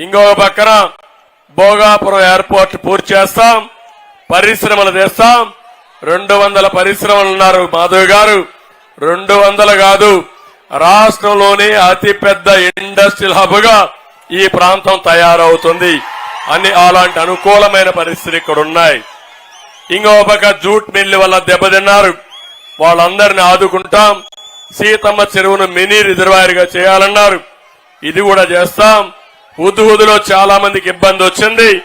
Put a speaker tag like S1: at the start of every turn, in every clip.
S1: ఇంకొక పక్కన భోగాపురం ఎయిర్పోర్ట్ పూర్తి చేస్తాం పరిశ్రమలు తెస్తాం. రెండు వందల పరిశ్రమలు ఉన్నారు మాధవ్ గారు. రెండు వందలు కాదు రాష్ట్రంలోని అతిపెద్ద ఇండస్ట్రియల్ హబ్గా ఈ ప్రాంతం తయారవుతుంది. అని అలాంటి అనుకూలమైన పరిస్థితులు ఇక్కడ ఉన్నాయి. ఇంకో పక్క జూట్ మిల్లు వల్ల దెబ్బతిన్నారు. వాళ్ళందరిని ఆదుకుంటాం. సీతమ్మ చెరువును మినీ రిజర్వాయర్గా చేయాలన్నారు. ఇది కూడా చేస్తాం. హుదుహుదులో చాలా మందికి ఇబ్బంది వచ్చింది.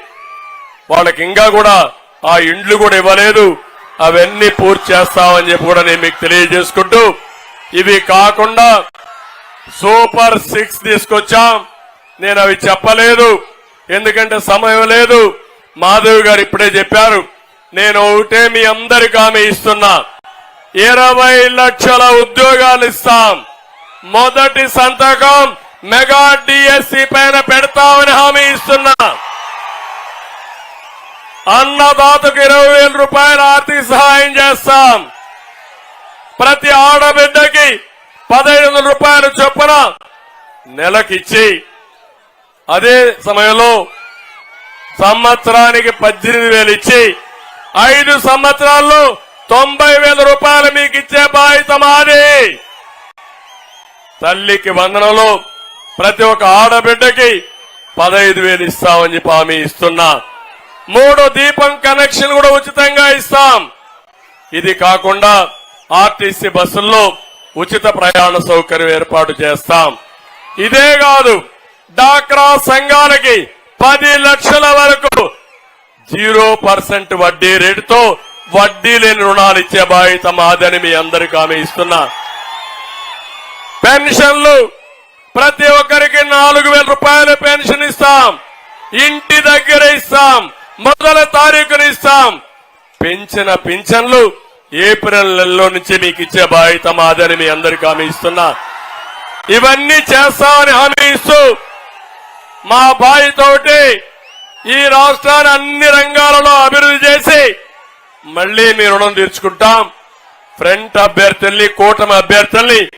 S1: వాళ్ళకి ఇంకా కూడా ఆ ఇండ్లు కూడా ఇవ్వలేదు. అవన్నీ పూర్తి చేస్తామని చెప్పి కూడా నేను మీకు తెలియజేసుకుంటూ ఇవి కాకుండా సూపర్ సిక్స్ తీసుకొచ్చాం. నేను అవి చెప్పలేదు. ఎందుకంటే సమయం లేదు. మాధవ్ గారు ఇప్పుడే చెప్పారు. నేను ఒకటే మీ అందరికి ఆమె ఇస్తున్నా. ఇరవై లక్షల ఉద్యోగాలు ఇస్తాం. మొదటి సంతకం మెగా డిఎస్సి పైన పెడతామని హామీ ఇస్తున్నా. అన్నదాతకు ఇరవై వేల రూపాయల ఆర్థిక సహాయం చేస్తాం. ప్రతి ఆడబిడ్డకి పదహైదు వందల రూపాయలు చొప్పున నెలకిచ్చి అదే సమయంలో సంవత్సరానికి పద్దెనిమిది వేలు ఇచ్చి ఐదు సంవత్సరాల్లో తొంభై వేల రూపాయలు మీకు ఇచ్చే బాధ్యత మాది. తల్లికి వందనలో ప్రతి ఒక్క ఆడబిడ్డకి పదహైదు వేలు ఇస్తామని చెప్పి హామీ ఇస్తున్నా. మూడో దీపం కనెక్షన్ కూడా ఉచితంగా ఇస్తాం. ఇది కాకుండా ఆర్టీసీ బస్సుల్లో ఉచిత ప్రయాణ సౌకర్యం ఏర్పాటు చేస్తాం. ఇదే కాదు డాక్రా సంఘాలకి పది లక్షల వరకు జీరో పర్సెంట్ వడ్డీ రేటుతో వడ్డీ లేని రుణాలు ఇచ్చే బాధ్యత మాదని మీ అందరికీ ఆమె ఇస్తున్నా. పెన్షన్లు ప్రతి ఒక్కరికి నాలుగు వేల రూపాయల పెన్షన్ ఇస్తాం. ఇంటి దగ్గర ఇస్తాం. మొదల తారీఖున ఇస్తాం. పెంచిన పింఛన్లు ఏప్రిల్ నెలలో నుంచి మీకు ఇచ్చే బాధ్యత మాదని మీ అందరికీ హామీ ఇస్తున్నా. ఇవన్నీ చేస్తామని హామీ ఇస్తూ మా బాధ్యత ఈ రాష్ట్రాన్ని అన్ని రంగాలలో అభివృద్ధి చేసి మళ్ళీ మీ రుణం తీర్చుకుంటాం. ఫ్రంట్ అభ్యర్థుల్ని కూటమి అభ్యర్థుల్ని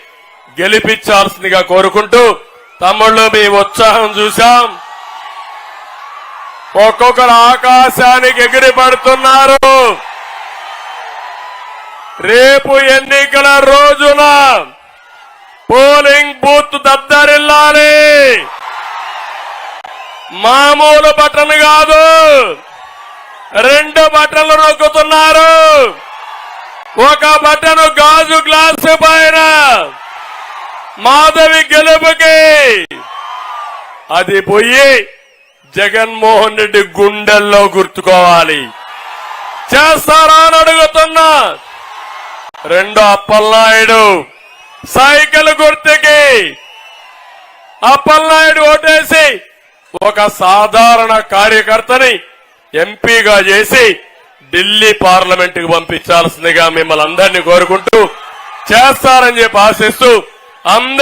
S1: గెలిపించాల్సిందిగా కోరుకుంటూ తమ్ముళ్ళు మీ ఉత్సాహం చూశాం. ఒక్కొక్కరు ఆకాశానికి ఎగిరి పడుతున్నారు రేపు ఎన్నికల రోజున పోలింగ్ బూత్ దద్దరిల్లాలి. మామూలు బటన్ కాదు. రెండు బటన్లు నొక్కుతున్నారు. ఒక బటన్ గాజు గ్లాసు పైన మాధవి గెలుపుకి. అది పోయి జగన్మోహన్ రెడ్డి గుండెల్లో గుర్తుకోవాలి. చేస్తారా అని అడుగుతున్నా. రెండో అప్పలనాయుడు సైకిల్ గుర్తుకి. అప్పలనాయుడు ఓటేసి ఒక సాధారణ కార్యకర్తని ఎంపీగా చేసి ఢిల్లీ పార్లమెంట్కు పంపించాల్సిందిగా మిమ్మల్ని అందరినీ కోరుకుంటూ చేస్తారని చెప్పి ఆశిస్తూ అందరి